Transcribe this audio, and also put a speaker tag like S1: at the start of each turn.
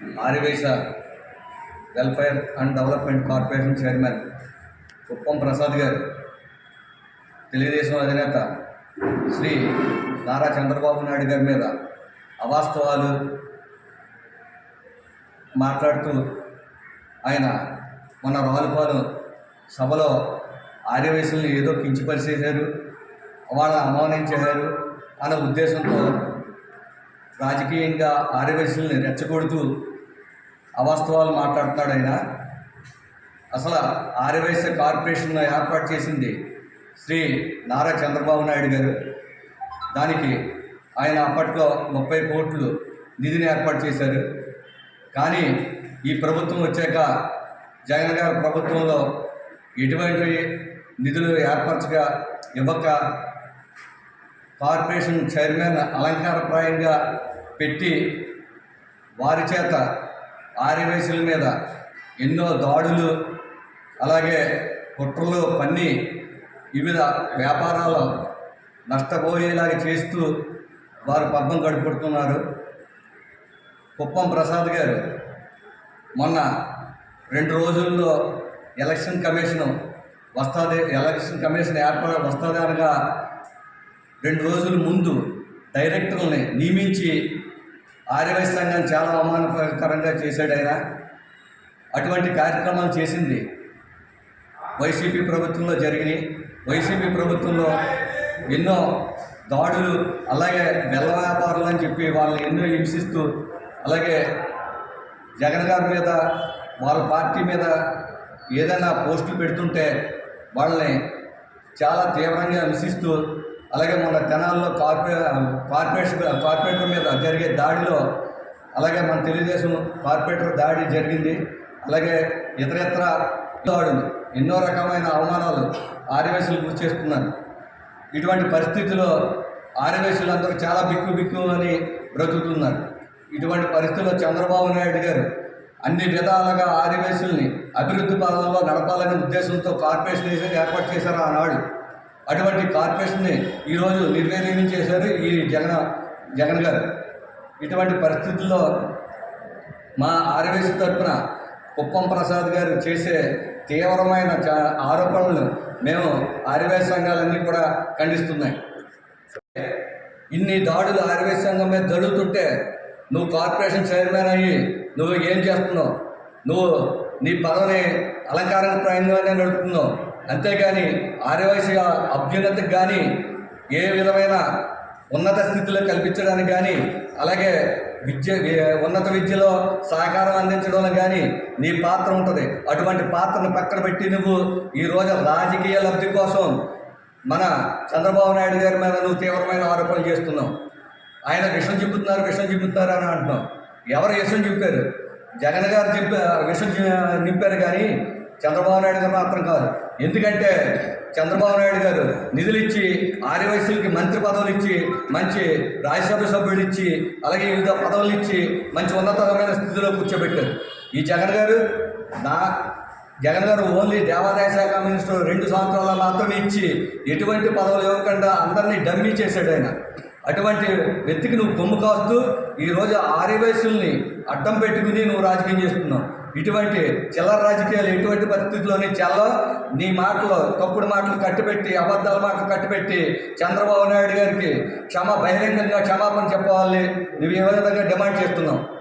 S1: ఆరివేశ welfare and development corporation chairman Kuppam Prasad గారు తెలుగుదేశం అధినేత శ్రీ నారా చంద్రబాబు నాయుడు గారి మీద అవాస్తవాలు మాట్లాడుతూ ఆయన మన రావులపాలెం సభలో ఆర్యవయసుల్ని ఏదో కించిపరిచేశారు వాళ్ళని అవమానించేశారు అన్న ఉద్దేశంతో రాజకీయంగా ఆర్యవయసుల్ని రెచ్చగొడుతూ అవాస్తవాలు మాట్లాడుతున్నాడు ఆయన. అసలు ఆర్యవైశ్య కార్పొరేషన్ ఏర్పాటు చేసింది శ్రీ నారా చంద్రబాబు నాయుడు గారు. దానికి ఆయన అప్పట్లో ముప్పై కోట్లు నిధిని ఏర్పాటు చేశారు. కానీ ఈ ప్రభుత్వం వచ్చాక జగన్ గారి ప్రభుత్వంలో ఎటువంటి నిధులు ఏర్పరచగా ఇవ్వక కార్పొరేషన్ చైర్మన్ అలంకారప్రాయంగా పెట్టి వారి చేత ఆరివేసుల మీద ఎన్నో దాడులు అలాగే కుట్రలు పన్ని వివిధ వ్యాపారాలు నష్టపోయేలాగా చేస్తూ వారు పబ్బం గడుపుతున్నారు కుప్పం ప్రసాద్ గారు మొన్న రెండు రోజుల్లో ఎలక్షన్ కమిషన్ వస్తుంది ఎలక్షన్ కమిషన్ ఏర్పడ వస్తుంది అనగా రెండు రోజుల ముందు డైరెక్టర్లని నియమించి ఆర్యవైశ్య సంఘం చాలా అవమానకరంగా చేశాడు ఆయన. అటువంటి కార్యక్రమాలు చేసింది వైసీపీ ప్రభుత్వంలో జరిగినాయి. వైసీపీ ప్రభుత్వంలో ఎన్నో దాడులు అలాగే బెల్ల వ్యాపారులు అని చెప్పి వాళ్ళని ఎన్నో హింసిస్తూ అలాగే జగన్ గారి మీద వాళ్ళ పార్టీ మీద ఏదైనా పోస్టులు పెడుతుంటే వాళ్ళని చాలా తీవ్రంగా హింసిస్తూ అలాగే మన తెనాల్లో కార్పొరే కార్పొరేషన్ కార్పొరేటర్ మీద జరిగే దాడిలో అలాగే మన తెలుగుదేశం కార్పొరేటర్ దాడి జరిగింది. అలాగే ఇతర దాడులు ఎన్నో రకమైన అవమానాలు ఆర్యవేశులు గురి చేస్తున్నారు. ఇటువంటి పరిస్థితిలో ఆర్యవేశులు అందరూ చాలా బిక్కు బిక్కు అని బ్రతుకుతున్నారు. ఇటువంటి పరిస్థితుల్లో చంద్రబాబు నాయుడు గారు అన్ని విధాలుగా ఆర్యవేశుల్ని అభివృద్ధి పదంలో నడపాలనే ఉద్దేశంతో కార్పొరేషన్ ఏర్పాటు చేశారు ఆనాడు అటువంటి కార్పొరేషన్ని ఈరోజు నిర్వీర్యం చేశారు ఈ జగన్ జగన్ గారు. ఇటువంటి పరిస్థితుల్లో మా ఆర్వేసి తరఫున కుప్పం ప్రసాద్ గారు చేసే తీవ్రమైన చ- ఆరోపణలు మేము ఆర్యవేశ సంఘాలన్నీ కూడా ఖండిస్తున్నాయి. ఇన్ని దాడులు ఆర్యవేశ సంఘం మీద జరుగుతుంటే నువ్వు కార్పొరేషన్ చైర్మన్ అయ్యి నువ్వు ఏం చేస్తున్నావు? నువ్వు నీ పదవిని అలంకారప్రాయంగానే నడుపుతున్నావు. అంతేగాని ఆర్యవయసుగా అభ్యున్నతికి కానీ ఏ విధమైన ఉన్నత స్థితిలో కల్పించడానికి కానీ అలాగే విద్య ఉన్నత విద్యలో సహకారం అందించడంలో కానీ నీ పాత్ర ఉంటుంది. అటువంటి పాత్రను పక్కన పెట్టి నువ్వు ఈరోజు రాజకీయ లబ్ధి కోసం మన చంద్రబాబు నాయుడు గారి మీద నువ్వు తీవ్రమైన ఆరోపణలు చేస్తున్నావు. ఆయన విషం చెబుతున్నారు విషం చెబుతున్నారు అని అంటున్నావు. ఎవరు విషం చెప్పారు? జగన్ గారు చెప్పారు విషం నింపారు కానీ చంద్రబాబు నాయుడు గారు మాత్రం కాదు. ఎందుకంటే చంద్రబాబు నాయుడు గారు నిధులు ఇచ్చి ఆర్యవయసులకి మంత్రి పదవులు ఇచ్చి మంచి రాజ్యసభ సభ్యులు ఇచ్చి అలాగే వివిధ పదవులు ఇచ్చి మంచి ఉన్నతమైన స్థితిలో కూర్చోబెట్టారు. ఈ జగన్ గారు నా జగన్ గారు ఓన్లీ దేవాదాయ శాఖ మినిస్టర్ రెండు సంవత్సరాల మాత్రమే ఇచ్చి ఎటువంటి పదవులు ఇవ్వకుండా అందరినీ డమ్మీ చేశాడు ఆయన. అటువంటి వ్యక్తికి నువ్వు కొమ్ము కాస్తూ ఈరోజు ఆర్యవయసుల్ని అడ్డం పెట్టుకుని నువ్వు రాజకీయం చేస్తున్నావు. ఇటువంటి చిల్లర రాజకీయాలు ఎటువంటి పరిస్థితుల్లోనే చల్ల నీ మాటలు తప్పుడు మాటలు కట్టిపెట్టి అబద్ధాల మాటలు కట్టిపెట్టి చంద్రబాబు నాయుడు గారికి క్షమ బహిరంగంగా క్షమాపణ చెప్పాలని నువ్వు ఏ విధంగా డిమాండ్ చేస్తున్నావు?